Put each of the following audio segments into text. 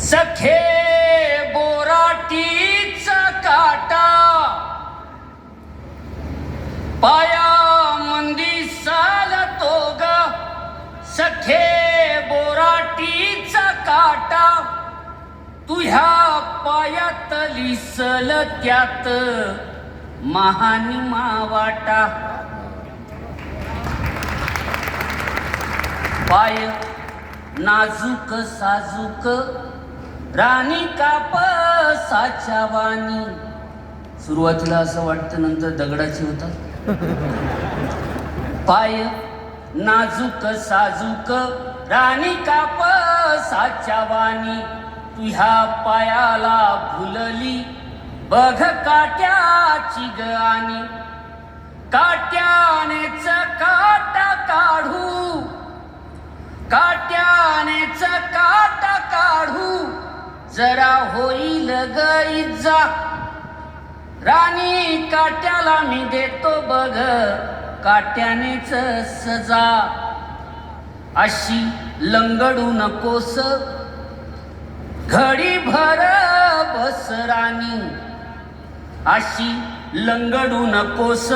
सखे बोराटीच काटा. पाया मंदी सालतो ग. सखे बोराटीचा काटा. तुह्या पायातली सल त्यात. महानिमा वाटा पाय नाजूक साजूक राणी कापसाच्या वाणी? सुरुवातीला असं वाटतं नंतर दगडाची होतात. पाय नाजूक साजूक राणी कापसाच्या वाणी? तुह्या पायाला भुलली बघ काट्याची गाणी काट्यानेच काटा काढू काट्यानेच काटा काढू. जरा होईल ग इज्जा. राणी काट्याला मी देतो बघ काट्यानेच सजा. अशी लंगडू नकोस. घडी भर बस राणी. अशी लंगडू नकोस.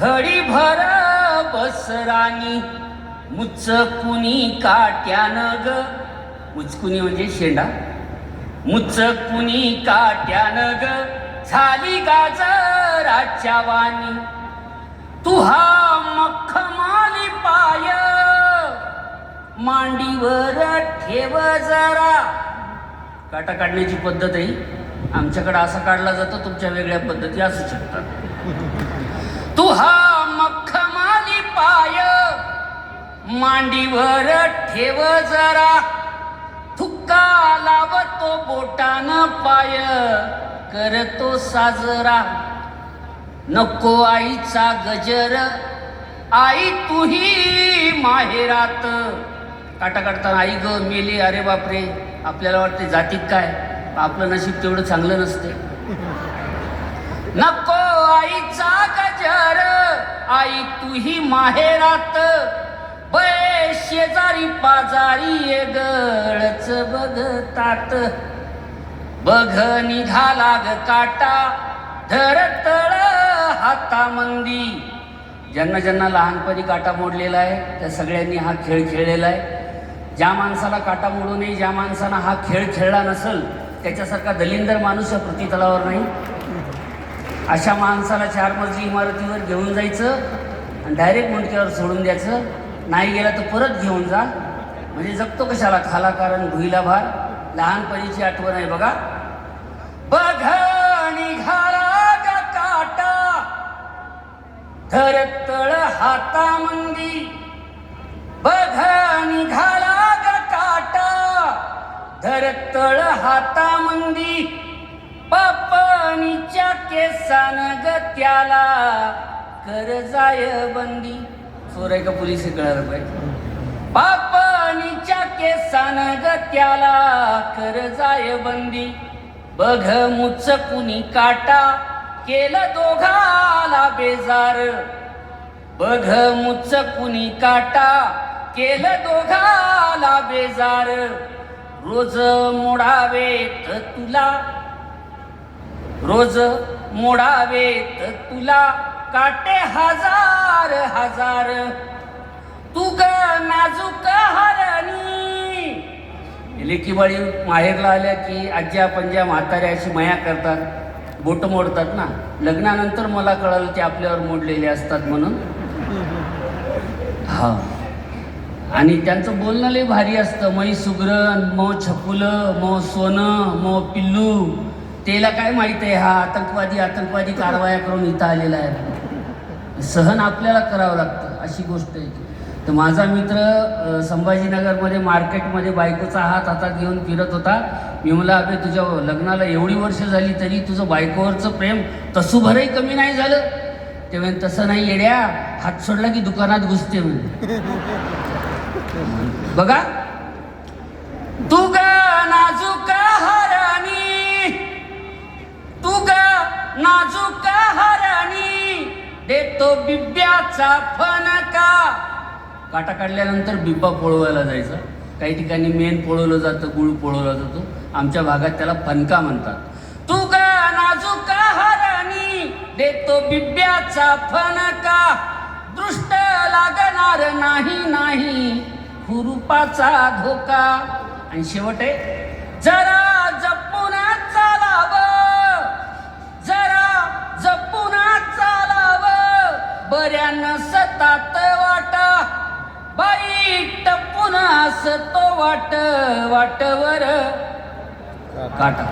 घडी भर बस राणी. मुचकुनी काट्यान ग. मुचकुनी म्हणजे शेंडा? मुचकुनी काट्यानं ग. झाली गाजराच्या वाणी. तुहा मखमाली पाय. मांडीवर ठेव जरा. काटा काढण्याची पद्धत आहे. आमच्याकडे असा काढला जातो तुमच्या वेगळ्या पद्धती असू शकतात. तुहा मखमाली पाय. मांडीवर ठेव जरा. लावतो बोटानं पाय. करतो साजरा. नको आईचा गजर. आई तुही माहेरात. काटा काढताना आई ग मेली अरे बापरे. आपल्याला वाटते जातीत काय? आपलं नशीब तेवढं चांगलं नसते. नको आईचा गजर. आई तुही माहेरात. पाजारी गळच बघतात. बघ निघाला ग काटा धरतळ हाता हातामंदी. ज्यांना ज्यांना लहानपणी काटा मोडलेला आहे त्या सगळ्यांनी हा खेळ खेळलेला आहे. ज्या माणसाला काटा मोडू नये ज्या माणसानं हा खेळ खेळला नसेल त्याच्यासारखा दलिंदर माणूस या पृथ्वीतलावर नाही. अशा माणसाला चार मजली इमारतीवर घेऊन जायचं आणि डायरेक्ट मुंडक्यावर सोडून द्यायचं. नाही गेला तर परत घेऊन जा. म्हणजे जगतो कशाला? खाला कारण भुईला भार. लहानपणीची आठवण आहे बघा. बघ निघाला ग काटा. धर तळ हातामंदी. बघ निघाला ग काटा. धर तळ हातामंदी. पापणीच्या केसान ग त्याला कर जाय बंदी चोर आहे का पोलीस हे कळायला पाहिजे पापणीच्या केसान ग त्याला कर जाय बंदी बघ मुच कुणी काटा केलं दोघाला बेजार. बघ मुच कुणी काटा केलं दोघाला बेजार. रोज मोडावेत तुला. रोज मोडावेत तुला. काटे हजार हजार. तू ग नाजूक हरणी. लेकीबाळी माहेरला आल्या की आज्या पंज्या म्हाताऱ्या अशी मया करतात बोट मोडतात ना. लग्नानंतर मला कळलं ते आपल्यावर मोडलेले असतात म्हणून. हा. आणि त्यांचं बोलणं लय भारी असतं. मई सुगरण मो छपुलं मो सोनं मो पिल्लू. त्याला काय माहीत आहे हा आतंकवादी आतंकवादी कारवाया करून इथं आलेला आहे. सहन आपल्याला करावं लागतं अशी गोष्ट आहे तर माझा मित्र संभाजीनगरमध्ये मार्केटमध्ये बायकोचा हात हातात घेऊन फिरत होता. मी म्हणलं अबे तुझ्या लग्नाला एवढी वर्ष झाली तरी तुझं बायकोवरचं प्रेम तसूभरही कमी नाही झालं. ते म्हणे तसं नाही येड्या. हात सोडला की दुकानात घुसते म्हणे. बघा. तू ग नाजूक हराणी तू ग नाजूक देतो बिब्याचा फणका. काटा काढल्यानंतर बिब्बा पोळवायला जायचा. काही ठिकाणी मेन पोळवलं जातं गुळ पोळवला जातो. आमच्या भागात त्याला फनका म्हणतात. तू का नाजुका हराणी देतो बिब्याचा फणका. दृष्ट लागणार नाही नाही. हुरुपाचा धोका. आणि शेवट आहे बाई टपून असतो वाट वाटवर. काटा.